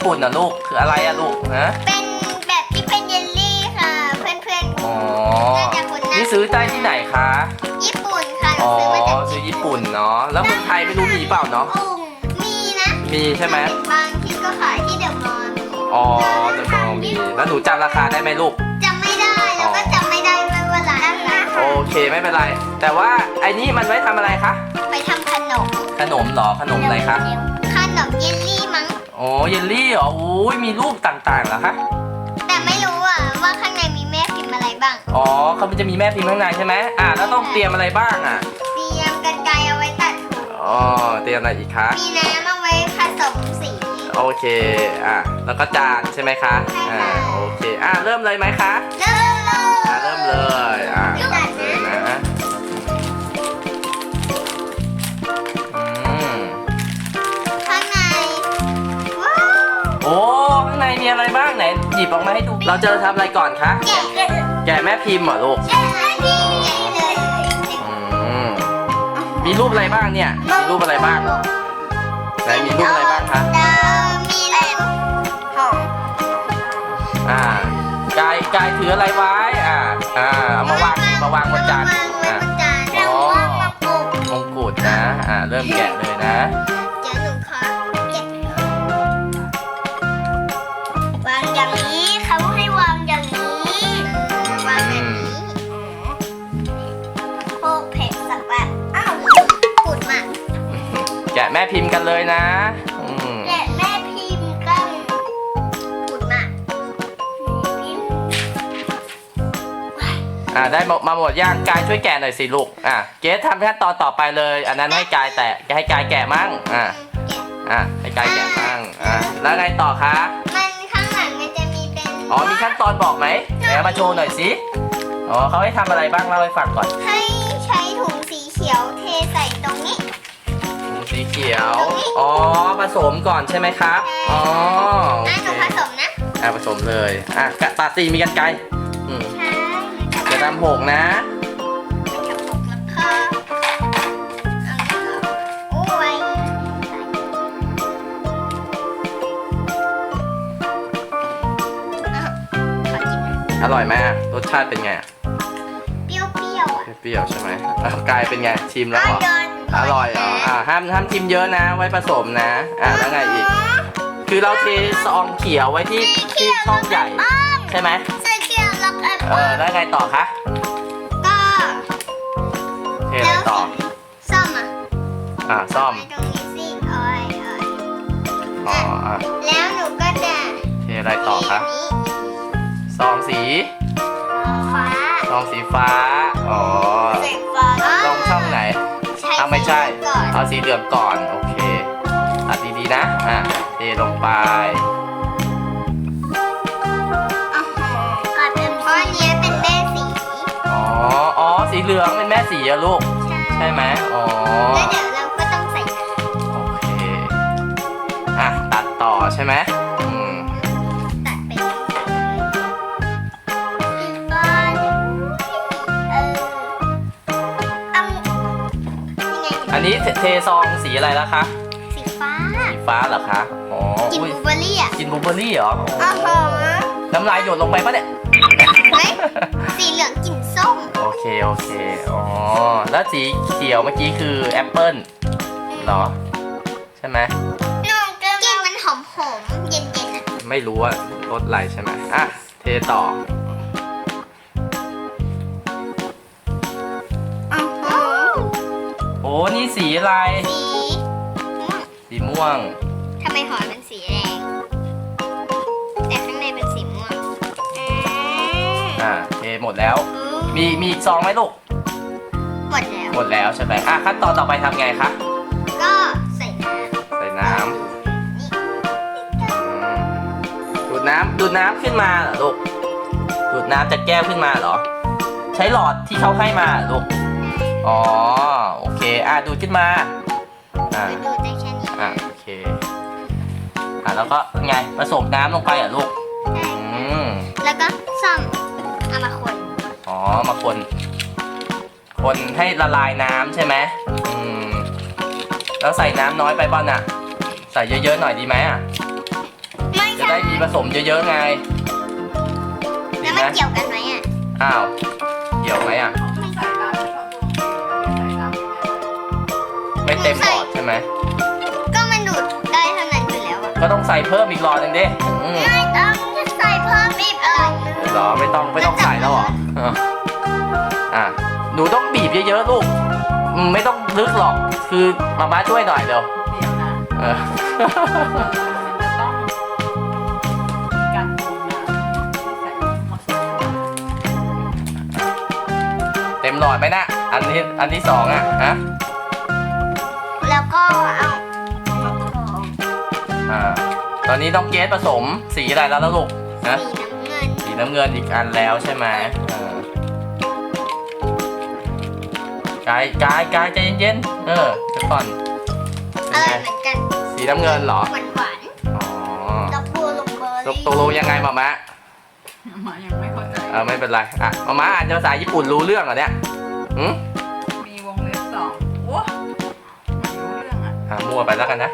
ญี่ปุ่นนะลูกคืออะไรอะลูกฮะเป็นแบบที่เป็นเยลลี่ค่ะ เพื่อนอ๋อน่าจะคุ้นนะนี่ซื้อได้ที่ไหนคะๆญี่ปุ่นค่ะหนูอ๋อซื้อมาจากซื้อญี่ปุ่นเนาะแล้วเมืองไทยไม่รู้มีเปล่าเนาะมีนะมีใช่ไหมบางที่ก็ขายที่เดอะมอลล์อ๋อเดอะมอลล์มีแล้วหนูจำราคาได้ไหมลูก จำไม่ได้แล้วก็จำไม่ได้ด้วยว่าร้านอะไรโอเคไม่เป็นไร แต่ว่าไอ้นี่มันไว้ทำอะไรคะไปทำขนมขนมเหรอขนมอะไรคะขนมเยลลี่มั้ง โอ้เยลลี่เหรออุ้ยมีรูปต่างๆเหรอคะแต่ไม่รู้อะว่าข้างในมีแม่พิมพ์อะไรบ้าง อ๋อเขามันจะมีแม่พิมพ์ข้างในใช่ไหมอ่าแล้วต้องเตรียมอะไรบ้างอะเตรียมกันไกรเอาไว้ตัดถูอ๋อเตรียมอะไรอีกคะมีน้ำเอาไว้ผสมสีโอเคอะแล้วก็จานใช่ไหมคะใช่ค่ะอ่าโอเคอะเริ่มเลยไหมคะเริ่มเลยอะเริ่มเลย ออกมาให้ดู เราจะทำอะไรก่อนคะ แกะเลยแกะแม่พิมพ์เหรอลูกใช่พี่ใหญ่เลยอืม มีรูปอะไรบ้างเนี่ย มีรูปอะไรบ้าง ไหนมีรูปอะไรบ้างคะเออมีแบบหอมอ่ากายกายถืออะไรไว้ อ่า อ่าเอามาวางมาวางบนจานวางไว้อะบนจานอ๋แล้วอวางมาปุกมงกุฎนะ อ่า เริ่มแกะเลยนะ กันเลยนะอืมและแม่พิมพ์ก็ขุดมาพิมพ์อ่าได้มามาหมดย่างกายช่วยแกะหน่อยสิลูกอะเกสทำขั้นตอนต่อไปเลย อันนั้นให้กายแตะให้กายแกะมั่งอะเก็บอะให้กายแกะมั่งอะแล้วไงต่อคะมันข้างหลังมันจะมีเป็นอ๋อมีขั้นตอนบอกไหมไหนเอามาโชว์หน่อยสิอ๋อเขาให้ทำอะไรบ้างเล่าให้ฟังก่อน ให้ใช้ถุงสีเขียวเทใส่ตรงนี้ สีเขียว อ๋อ ผสมก่อนใช่ไหมครับ อ๋อโออะเคหนูผสมนะอะผสมเลย อะกะตัดสีมีกันไกลอืมใช่จะทำหกนะกระปุกแล้วก็เอาโอ้ยอะขอกินนะอร่อยไหมอะรสชาติเป็นไง เปรี้ยวๆใช่ไหมอะกายเป็นไงชิมแล้วเหรอออร่ร่ออยยเหรออ่าห้ามห้ามชิมเยอะนะ ไว้ผสมนะ อ่าแล้วไงอีก คือเราเทซองเขียวไว้ที่ที่ช่องใหญ่ ใช่ไหมใส่เขียวแล้วแอปเอเปิ้อลแล้วไงต่อคะก็เทอะไรต่อ ซ่อมอะอ่าซ่อมไว้ตรงนี้สิโอ้ยโอ้ยอ๋ออะแล้วหนูก็จะเทอะไรต่อคะทีนี้ซองสี ฟ้าซองสีฟ้า อ๋อ สีฟ้าลองช่องไหนใช้อ่าไม่ใช่ สีก่อนเอาสีเหลืองก่อน โอเคตัดดีๆนะ อะเทลงไปอ๋อก่อนเป็นเพราะอันเนี้ยเป็นแม่สีอ๋อ อ๋อ สีเหลืองเป็นแม่สีอะลูก ใช่ไหมอ๋อ แล้วเดี๋ยวเราก็ต้องใส่น้โอเค อะ ตัดต่อใช่ไหมอืม นนี้เทเทซองสีอะไรแล้วคะสีฟ้า สีฟ้าเหรอคะอ๋อกินอุ้ยบลูเบอร์รี่อะกินบลูเบอร์รี่เหรออ๋อโหน้ำลายหยดลงไปปะเนี่ย เฮ้ยสีเหลืองกลิ่นส้มโอเค โอเค อ๋อ แล้วสีเขียวเมื่อกี้คือแอปเปิ้ลเหรอ ใช่ไหม น้องกลิ่นมันหอมหอมๆเย็นๆอะไม่รู้ว่ารสอะไรใช่ไหมอะ เทต่ออ๋ อ้นี่สีอะไร สีม่วงสีม่วง ทำไมหอยเป็นสีแดงแต่ข้างในเป็นสีม่วงอ่าอะเทหมดแล้ว มีมีอีกซองไหมลูก หมดแล้ว หมดแล้วใช่ไหมอะขั้นตอนต่อไปทำไงคะ ก็ใส่น้ใส่น้ำอืมดูดน้ำดูดน้ำขึ้นมาเหรอลูกดูดน้ำจากแก้วขึ้นมาเหรอ ใช้หลอดที่เขาให้มาเหรอลูก อ๋อ โอเค อะ ดูดขึ้นมา อะำไปดูได้แค่นี้อะ โอเค อะ แล้วก็ไงผสมน้ำลงไปเหรอลูกใช่อืม แล้วก็ซ่อมเอามาคนอ๋อ มาคน คนให้ละลายน้ำใช่ไหมอืม แล้วใส่น้ำน้อยไปบ้างน่ะ ใส่เยอะๆหน่อยดีไหมอะอืได้มีผสมเยอะๆไงดีแล้วไหมมันเกี่ยวกันไหมอะ อ้าว เกี่ยวไหมอะ เต็มหลอดใช่ไหม ก็มันดูดได้เท่านั้นอยู่แล้วอะก็ต้องใส่เพิ่มอีกหลอดหนึ่งดิอืมไม่ต้องจะใส่เพิ่มอีกอะไรหรอไม่ต้องไม่ต้องใส่แล้วเหรอเอออะหนูต้องบีบเยอะๆลูกอืมไม่ต้องลึกหรอก คือมาม่าช่วยหน่อยเดี๋ยวเดี๋ยวนะเออ มันจะต้องกันโดนน้ำใส่ผสมเต็มหลอดไหมนะ อันนี้อันที่สองอะฮะ แล้วก็เอาอ่าตอนนี้ต้องเกสผสมสีอะไรแล้วล่ะลูกนะสีน้ำเงินสีน้ำเงินอีกอันแล้วใช่ไหมเออกายกายกายใจเย็นๆเออเดี๋ยวก่อนอร่อยเหมือนกันสีน้ำเงินเหรอหวานหวานอ๋อๆดอกบัวลงเบอร์ตกตกลงยังไงมามะมายังไม่เข้าใจ เออไม่เป็นไรอะมาม่าอ่านภาษาญี่ปุ่นรู้เรื่องเหรอเนี่ยหืมมี องอะอะมั่วไปแล้วกันนะ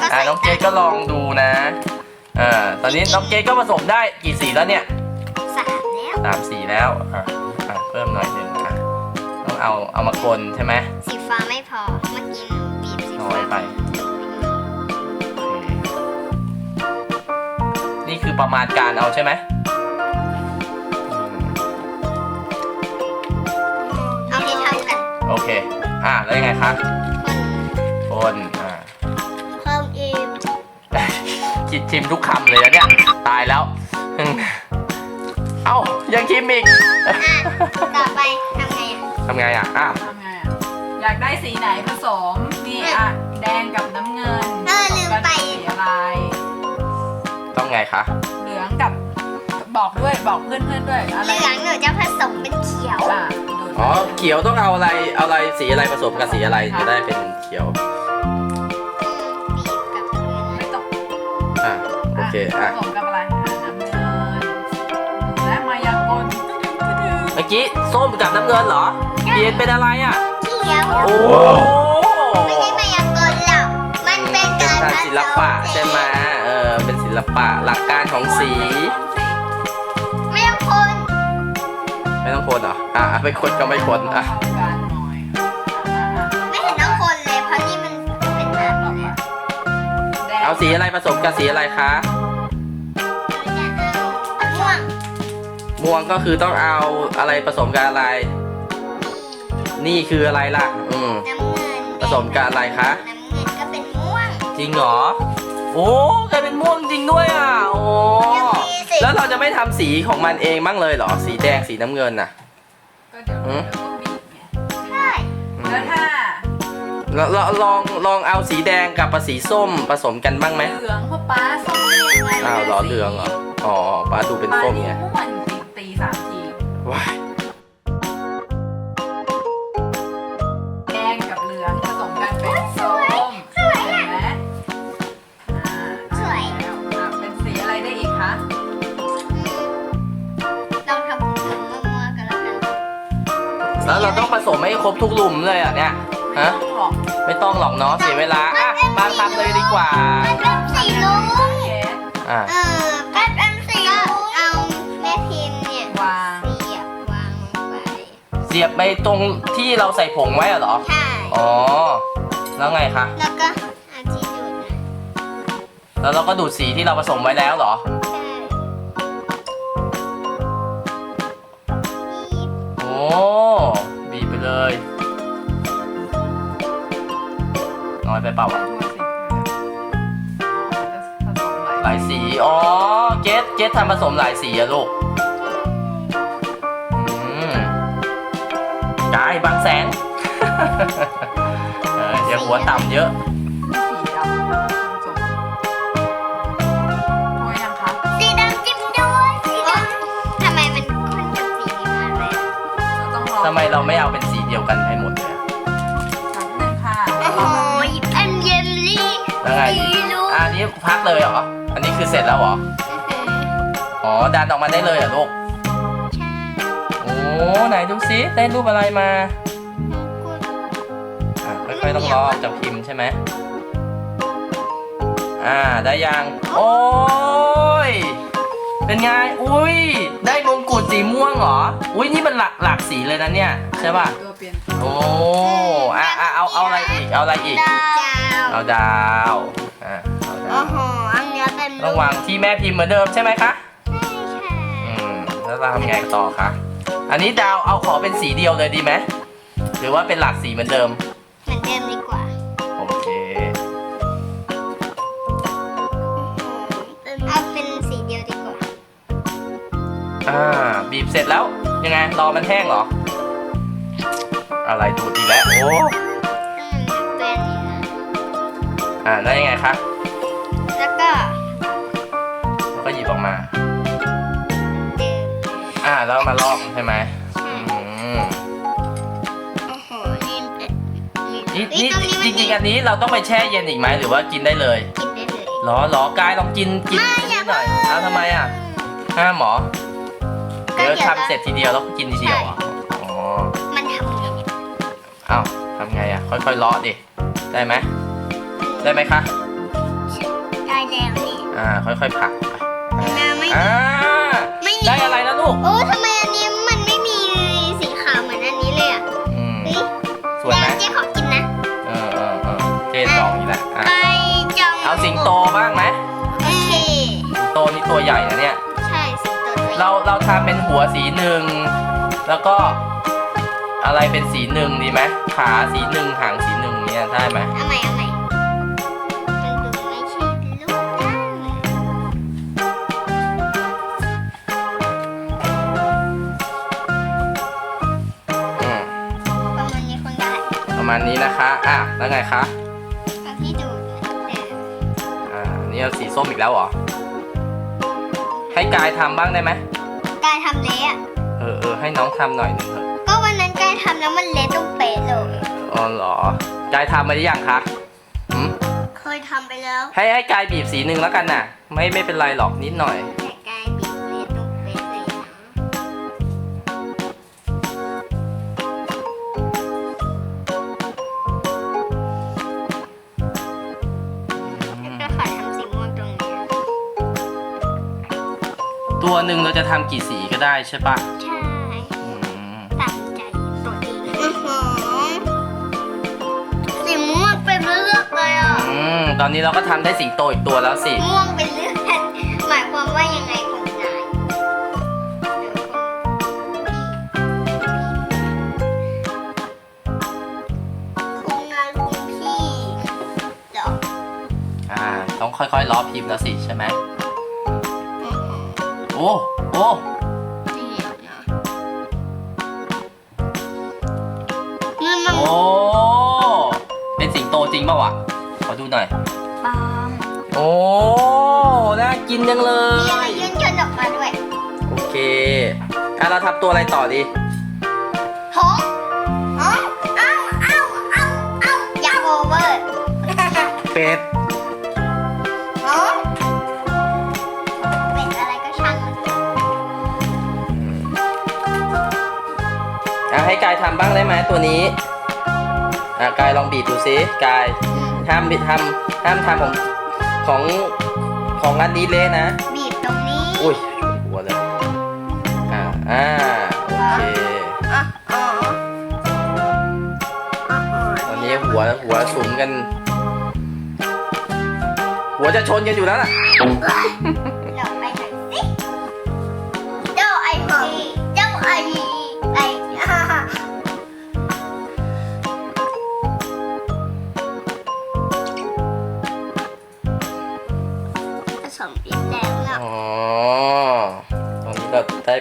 ก็อะใส่น้องเกดก็ลองดูนะเออตอนนี้น้องเกดก็ผสมได้กี่สีแล้วเนี่ยสามแล้วสามสีแล้วอะอะเพิ่มหน่อยหนึ่งอะต้องเอาเอามาคนใช่ไหมสีฟ้าไม่พอเมื่อกี้หนูบีบสีน้ฟ้าอยไปโอเคนี่คือประมาณการเอาใช่ไหมอืมเอาให้เท่ากัน โอเค อะแล้วยังไงคะค นคนอ่าเพิ่มอีกคิดชิมทุกคำเลยนะเนี่ย ตายแล้วอืมเอ้า ยังชิมอีกอะต่อไปทำไงอะ ทำไงอะอ้าวทำไงอะอยากได้สีไหนผสมนี่อะแดงกับน้ำเงินเออลืมไปผสกันเป็นสีอะไร ต้องไงคะเหลืองกับบอกด้วยบอกเพื่อนๆด้วยอะไรเหลืองหนูจะผสมเป็นเขียว อะดูดอ๋อเขียวต้องเอาอะไรเอาอะไรสีอะไรผสมกับสีอะไรจะได้เป็นเขียว อเคอะผสมกับอะไรอะน้ำเงินและมายากลเมื่อกี้ส้มกับน้ำเงินเหรอเปลี่ยนเป็นอะไรอะ เขียวโอ้ไม่ใช่มายากลหรอกมันเป็นเป็นการการศิลปะใช่ไหมเออเป็นศิลปะหลักการของสี ไม่ต้องคนไม่ต้องคนเหรออะอะไม่คนก็ไม่คนอะเข้ากันหน่อยอะอะไม่เห็นต้องคนเลยเพราะนี่มันเป็นน้ำต่ออยู่มาแล้วแดงเอาสีอะไรผสมกับสีอะไรคะ วงก็คือต้องเอาอะไรผสมกับอะไร นี่คืออะไรล่ะ อืม น้ำเงินผสมกับอะไรคะ น้ำเงินก็เป็นม่วง จริงเหรอ โอ้กลายเป็นม่วงจริงด้วยอะ โอ้ ยังมีสี แล้วเราจะไม่ทำสีของมันเองบ้างเลยเหรอ สีแดง สีน้ำเงินน่ะ ก็เดี๋ยวอืเดี๋ยวมก็บีบไงใช่อืแล้วมถ้าแล้วแล้วลองลองเอาสีแดงกับสีส้มผสมกันบ้างไหมเหลืองเพราะป้าส้มได้ยังไงอ้าวเหรอเหลืองเหรอ อ๋อป้าดูเป็นส้มไง ป้า ว้ายแดงกับเหลืองผสมกันเป็นส้มสวยเห็อะนไหมอ่าสวย แล้วอะเป็นสีอะไรได้อีกคะลองทำผมมั่วๆกันแล้วกันแล้วเราต้องผสมให้ครบทุกหลุมเลยอะเนี่ยไม่ฮะต้องหรอกไม่ต้องหรอกเนาะเสียเวลาอะมาทำเลยดีกว่ามันเป็นสีลุงเกสอะ เออ สียบไปตรงที่เราใส่ผงไว้อะเหรอ ใช่ อ๋อ แล้วไงคะ แล้วก็อาจีดูดนะแล้วเราก็ดูดสีที่เราผสมไว้แล้วเหรอ ใช่บีบโอ้บีบไปเลย น้อยไปเปล่าวะทั่วสิอ๋อจะผสมหหลายลายสี อ๋อ เกสเกสทำผสมหลายสีอะลูก กายบางแสนเอออย่าหัวต่ำเยอะสีดำผสมทั่วยังคะสีดำจิ้มด้วยสีดำทำไมมันคุ้นกับสีนี้มากเลยอะเราต้องรอทำไมเราไม่เอาเป็นสีเดียวกันให้หมดเลยอะแป๊บนึงค่ะโอ้โหอันเยลลี่แล้วไงสีดีลุงอะอันนี้พักเลยเหรอ อันนี้คือเสร็จแล้วเหรอ อ๋อ ดันออกมาได้เลยเหรอลูกใช่โอ้ ไหนดูซิได้รูปอะไรมาอะค่อยๆต้องล้อออกจากพิมพ์ใช่ไหมออ่าได้ยัง โอ้ยเป็นไง อุ้ย ได้มงกุฎสีม่วงเหรอ อุ้ยนี่มันหลักหลากสีเลยนะเนี่ย ใช่ป่ะ ตัวเปลี่ยนโอ้อะอะเอาเอาอะไรอีก เอาอะไรอีก ดาวเอาดาวอะเอาดาโอ้วโหอันเนี้ยเป็นต้องวางที่แม่พิมพ์เหมือนเดิมใช่ไหมคะใช่ค่ะอืมแล้วเราทำไงต่อคะ อันนี้ดาวเอาขอเป็นสีเดียวเลยดีไหมหรือว่าเป็นหลากสีเหมือนเดิม เหมือนเดิมดีกว่า โอเคเอาเป็นสีเดียวดีกว่า อ่า บีบเสร็จแล้ว ยังไง รอมันแห้งเหรอ อะไรดูดอีกแล้ว โอ้ให้มันเป็นนี่นะอ่าแล้วยังไงคะ แล้วก็ แล้วก็หยิบออกมาดื่ม อ่าแล้วมาลอกใช่ไหมอืมโอ้โหนี่เป็นนี่เฮ้ยนี่ตรงนี้จมันริงๆอันนี้เราต้องไปแช่เย็นอีกไหมหรือว่ากินได้เลยกินได้เลย หรอหรอกายลองกินกินอันนี้หน่อยอ้าวทำไมอะห้ามหมอเดี๋ยวทำเสร็จทีเดียวแล้วก็กินทีเดียวเหรอะอ๋อมันทำไงเนี่ยอ้าวทำไงอะค่อยๆเลาะดิได้ไหมได้ไหมคะได้แล้วนี่อ่าค่อยๆผลักไปแม่ไม่อ่า ลูกโอ้ทำไมอันนี้มันไม่มีสีขาวเหมือนอันนี้เลยอะอืมเฮ้ยสวยไหมเดี๋ยวเจ๊ขอกินนะ เออเออเออเจ๊สองนี่แหละอะไปจองเอาสิงโตบ้างไหมโอเคสิงโตนี่ตัวใหญ่นะเนี่ย ใช่สิงโตตัวใหญ่เราเราทำเป็นหัวสีหนึ่งแล้วก็อะไรเป็นสีหนึ่งดีไหมขาสีหนึ่งหางสีหนึ่งเนี่ยได้ไหม เอาใหม่เอาใหม่ คะอะแล้วไงคะเอาที่ดูดเอออ่านี่เอาสีส้มอีกแล้วเหรอให้กายทำบ้างได้ไหมกายทำเละอะเออเออให้น้องทำหน่อยหนึงเถอะก็วันนั้นกายทำแล้วมันเละตรงเป๊ะเลย อ๋อเหรอกายทำมาหรือยังคะหืมเคยทำไปแล้ว ให้ให้กายบีบสีหนึ่งแล้วกันน่ะ ไม่ไม่เป็นไรหรอกนิดหน่อย ตัวหนึ่งเราจะทำกี่สีก็ได้ใช่ปะใช่อืมตัดใจตัวเองอือหือสีม่วงเป็นเลือกเลยอะ อืมตอนนี้เราก็ทำได้สิงโตอีกตัวแล้วสิ ม่วงเป็นเลือดหมายความว่ายังไงของนายของนายของพี่เหรออ่า ต้องค่อยๆล้อพิมพ์แล้วสิใช่ไหม โอ้โอ้นี่นะนี่มันโอ้เป็นสิงโตจริงป่าวะขอดูหน่อยปาล์มโอ้น่ากินจังเลมีอะไรย ยื่นยื่นออกมาด้วยโอเคอะเราทำตัวอะไรต่อดี หงห อะให้กายทำบ้างได้ไหมตัวนี้อะกายลองบีบดูซิกายห้ามบิดทำห้ามทำของของของอันนี้เละนะ บีบตรงนี้ อุ้ยหัวเลยอ่าอ่าโอเคอะอ๋ออ๋ออ๋อตอนนี้หัวหัวสุนกัน หัวจะชนกันอยู่แล้วล่ะเดี๋ย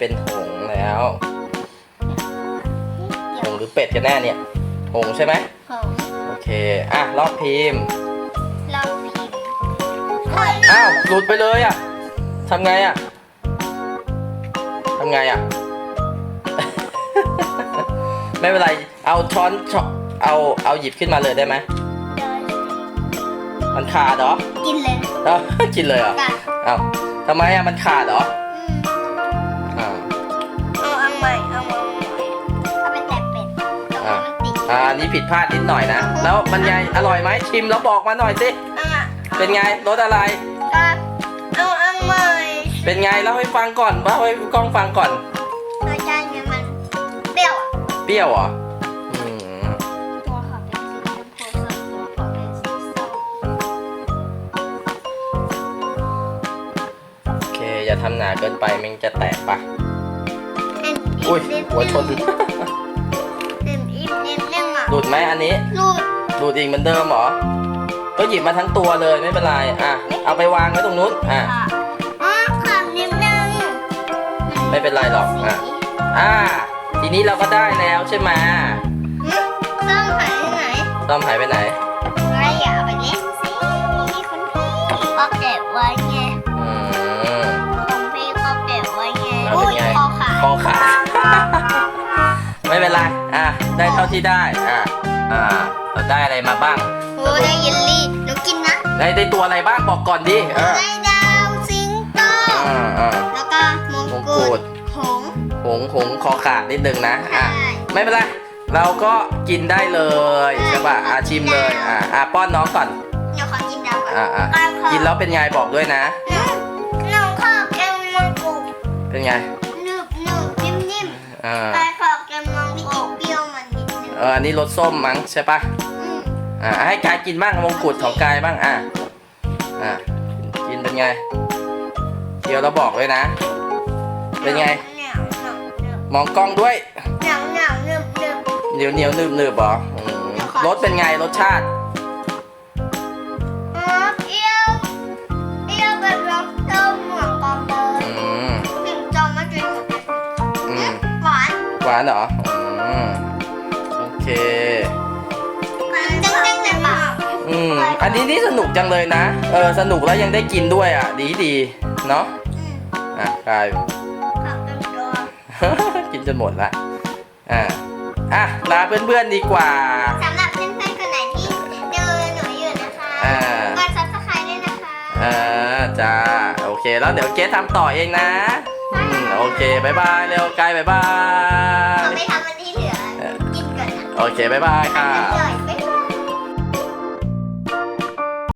เราได้เป็นหงส์แล้วหงส์หรือเป็ดกันแน่เนี่ยหงส์ใช่ไหมหงโอเคอะรอบพิมพ์เราพิมพ์เฮ้ยอ้าวหลุดไปเลยอะทำไงอะทำไงอะ ไม่เป็นไรเอาช้อนช้อนเอาเอาหยิบขึ้นมาเลยได้ไหมมันขาดเหรอกินเลยเอ้า กินเลยเหรอ กันเอ้าทำไมอะมันขาดเหรอาอันนี้ผิดพลาดนิดหน่อยนะ แล้วมันไงอร่อยไหมชิมแล้วบอกมาหน่อยสิอะอะเป็นไงรสอะไรก็เอาอันใหม่เป็นไงเล่าให้ฟังก่อนเล่าให้กล้องฟังก่อน รสชาติเนี่ยมันเปรี้ยวอะเปรี้ยวเหรออืมตัวเขาเป็นสีชมพูส่วนตัวเขาเป็นสีส้มโอเค อย่าทำหนาเกินไปมันจะแตกปะเอ็มอุ้ยนิดหัวชนเอ็มอีฟนิ ดนึงอะหลุดไหมอันนี้รูดหลุดอีกเหมือนเดิมเหรอ ก็หยิบมาทั้งตัวเลยไม่เป็นไร อะ เอาไปวางไว้ตรงนู้น อะ ค่ะอ๋อขาดนิดนึงไม่เป็นไรหรอก อะ อ่าทีนี้เราก็ได้แล้วใช่ไหมหืมต้องหายไปไหนต้อมหายไปไหน ไม่อย่าเอาไปเล่นสิคุณพี่ก็เก็บไว้ไงอืม คุณพี่ก็เก็บไว้ไงแล้วอุ้เป็นยไงคอขาดคอขาด ไม่เป็นไร อะ ได้เท่าที่ได้ อะอ่าเราได้อะไรมาบ้าง โอ้ได้เยลลี่หนูกินนะได้ได้ตัวอะไรบ้างบอกก่อนดิเออได้ดาวสิงโต อ่าอ่าแล้วก็มงมงกุกุฎฎหงส์ หงหงคอขาดนิดนึงนะ อะ ใช่ ไม่เป็นไร เราก็กินได้เลยใช่ป่ะอาชิมเลย อะอะป้อนน้องก่อนหนูขอกินดาวก่อนอะอะอะขอกินแล้วเป็นไงบอกด้วยนะ หนูหนูขอแกงมงกุฎเป็นไง หนึบหนึบนิ่มนิ่มอ่าไปขอแก เอออันนี้รสส้มมั้งใช่ป่ะอืมอ่าให้กายกินบ้างมงกุฎของกายบ้างอะอะกินเป็นไงเดี๋ยวเราบอกเลยนะ เป็นไงเหนียวเหนียวเหนียวมองกล้องด้วยเหนียวเหนียวหนึบหนึบเหนียวเหนียวหนึบหนึบเหรออืมเดี๋ยวขอรสเป็นไงรสชาติอ๋อเปรี้ยวเปรี้ยวแบบรสส้มเหมือนกันเลยอืมถึงจอมมากินอืมหวานหวานเหรออืมโอ เคมันเด้งๆในปากอืม อันนี้นี่สนุกจังเลยนะ เออ สนุกแล้วยังได้กินด้วยอะ ดีดีๆเนาะอืมอะกายผักเต็มตัว กินจนหมดละ อะ อะ ลาเพื่อนๆดีกว่า สำหรับเพื่อนๆคนไหนที่ดูหนูอยู่นะคะอ่า กดซับสไครต์ด้วยนะคะ อ่าจ้า โอเค แล้วเดี๋ยวเกสทำต่อเองนะ อืม โอเคบายบาย เร็วกายบายบาเอาย โอเค บ๊ายบายค่ะ ร่อย